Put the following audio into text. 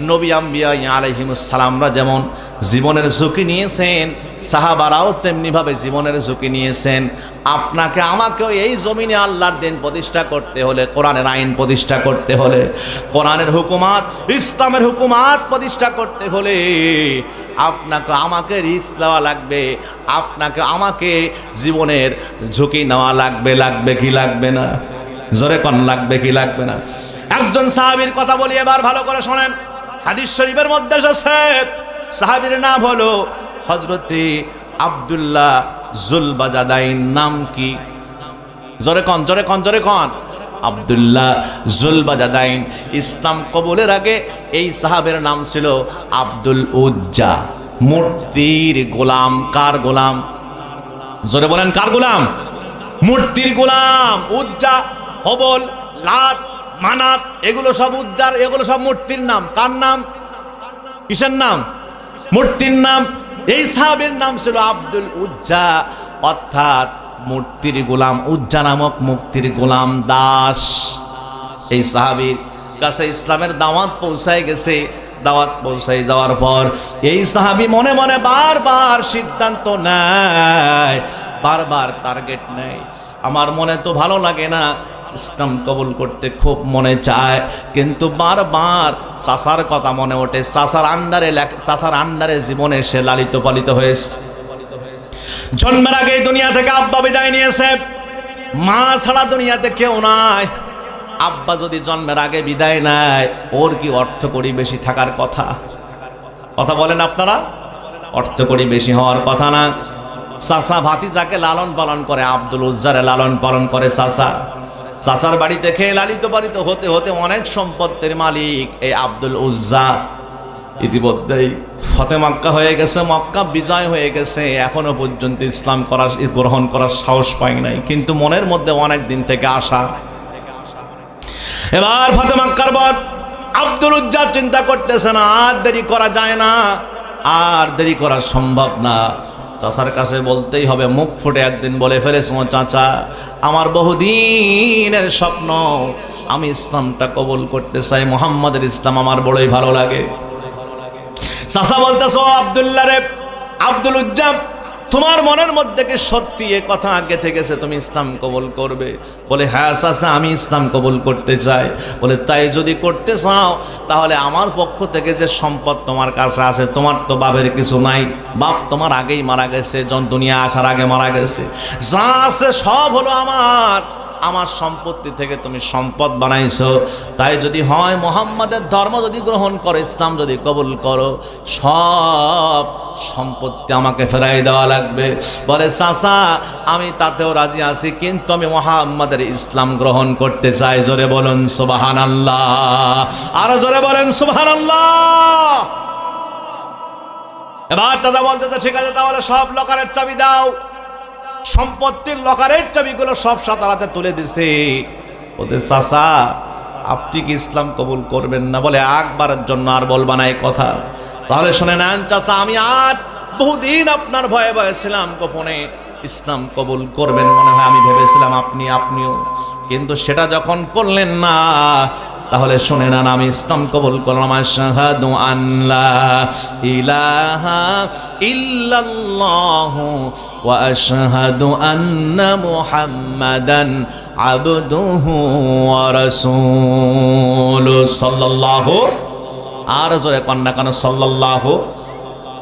নবী আম্বিয়া আলহিমুসালামরা যেমন জীবনের ঝুঁকি নিয়েছেন, সাহাবারাও তেমনিভাবে জীবনের ঝুঁকি নিয়েছেন। আপনাকে, আমাকেও এই জমিনে আল্লাহর দিন প্রতিষ্ঠা করতে হলে, কোরআনের আইন প্রতিষ্ঠা করতে হলে, কোরআনের হুকুমাত, ইসলামের হুকুমাত প্রতিষ্ঠা করতে হলে আপনাকে, আমাকে রিস্ক দেওয়া লাগবে, আপনাকে, আমাকে জীবনের ঝুঁকি নেওয়া লাগবে লাগবে কি লাগবে না? জোরে কন, লাগবে কি লাগবে না? একজন সাহাবীর কথা বলি এবার ভালো করে শোনেন। হাদিস শরীফের মধ্যে এসেছে, সাহাবীর নাম হলো হজরতে আব্দুল্লাহ জুলবাজাদাইন, নাম কি? জোরে কন জোরে কন জোরে কন। আব্দুল্লাহ জুলবাজাদাইন, ইসলাম কবুলের আগে এই সাহাবের নাম ছিল আব্দুল উজ্জা। মূর্তির গোলাম, কার গোলাম? জোরে বলেন, কার গোলাম? মূর্তির গোলাম, উজ্জা, হবল লাত মানাত, এগুলো সব উজ্জার, এগুলো সব মূর্তির নাম। কার নাম? কিসের নাম? মূর্তির নাম। এই সাহাবের নাম ছিল আব্দুল উজ্জা, অর্থাৎ মূর্তির গোলাম, উজ্জা নামক মুক্তির গোলাম দাস। এই সাহাবির কাছে ইসলামের দাওয়াত পৌঁছায় গেছে। দাওয়াত পৌঁছায় যাওয়ার পর এই সাহাবি মনে মনে বারবার সিদ্ধান্ত নেয়, বারবার টার্গেট নেয়। আমার মনে তো ভালো লাগে না ইসলাম কবুল করতে খুব মনে চায়। কিন্তু বারবার চাষার কথা মনে ওঠে। চাষার আন্ডারে চাষার আন্ডারে জীবনে সে লালিত পালিত হয়েছে। জন্মের আগে দুনিয়া থেকে আব্বা বিদায় নিয়েছে। মা ছাড়া দুনিয়াতে কেউ নাই। আব্বা যদি জন্মের আগে বিদায় নেয়, ওর কি অর্থ করি বেশি থাকার কথা? কথা বলেন আপনারা? অর্থ করি বেশি হওয়ার কথা না। চাষা ভাতিজাকে লালন পালন করে, আব্দুল উজ্জারে লালন পালন করে চাষা চাষার বাড়িতে খেয়ে লালিত পালিত হতে হতে অনেক সম্পত্তির মালিক এই আব্দুল উজ্জা। ইতিমধ্যেই ফতে মক্কা হয়ে গেছে, মক্কা বিজয় হয়ে গেছে। এখনও পর্যন্ত ইসলাম করার, গ্রহণ করার সাহস পাই নাই। কিন্তু মনের মধ্যে অনেক দিন থেকে আসা এবার ফতে মক্কার পর আব্দুল উজ্জা চিন্তা করতেছে না, আর দেরি করা যায় না। আর দেরি করা সম্ভব না। চাচার কাছে বলতেই হবে, মুখ ফুটে একদিন বলে ফেলেছ চাচা, আমার বহুদিনের স্বপ্ন, আমি ইসলামটা কবুল করতে চাই, মোহাম্মদের ইসলাম আমার বড়ই ভালো লাগে। চাচা বলতেছ আবদুল্লা রে, আব্দুল উজ্জাম তোমার মনের মধ্যে কি সত্যি এ কথা আগে থেকেছে তুমি ইসলাম কবুল করবে? বলে হ্যাঁ সাসা আমি ইসলাম কবুল করতে চাই। বলে, তাই যদি করতে চাও, তাহলে আমার পক্ষ থেকে যে সম্পদ তোমার কাছে আছে, তোমার তো বাপের কিছু নাই। বাপ তোমার আগেই মারা গেছে, জন দুনিয়া আসার আগে মারা গেছে। যা আছে সব হলো আমার। আমার সম্পত্তি থেকে তুমি সম্পদ বানাইছো। তাই যদি হয়, মোহাম্মদের ধর্ম যদি গ্রহণ করো, ইসলাম যদি কবুল করো, সব সম্পত্তি আমাকে ফেরাই দেওয়া লাগবে। বলে, চাচা, আমি তাতেও রাজি আছি, কিন্তু আমি মোহাম্মদের ইসলাম গ্রহণ করতে চাই। জোরে বলুন সুবাহান আল্লাহ আরও জোরে বলেন সুবাহান আল্লাহ এবার চাচা বলতেছে, ঠিক আছে, তাহলে সব লকারের চাবি দাও। সম্পত্তির লকারের চাবিগুলো সব সাতারাতে তুলে দিছে। ওদের চাষা আপনি কি ইসলাম কবুল করবেন না? বলে একবারের জন্য আর বলবা না এই কথা। তাহলে শুনে নেন চাচা, আমি আর বহুদিন আপনার ভয়ে ভয়ে ছিলাম গোপনে। ইসলাম কবুল করবেন মনে হয় আমি ভেবেছিলাম আপনি আপনিও। কিন্তু সেটা যখন করলেন না তাহলে শুনে নেন, আমি ইসলাম কবুল করলাম। শাহাদু আল্লাহ ইলাহা ইল্লাল্লাহু ওয়া আশহাদু আন্না মুহাম্মাদান আবদুহু ওয়া রাসূলু সাল্লাল্লাহু, আর জোরে কন্যা কেন, সাল্লাল্লাহু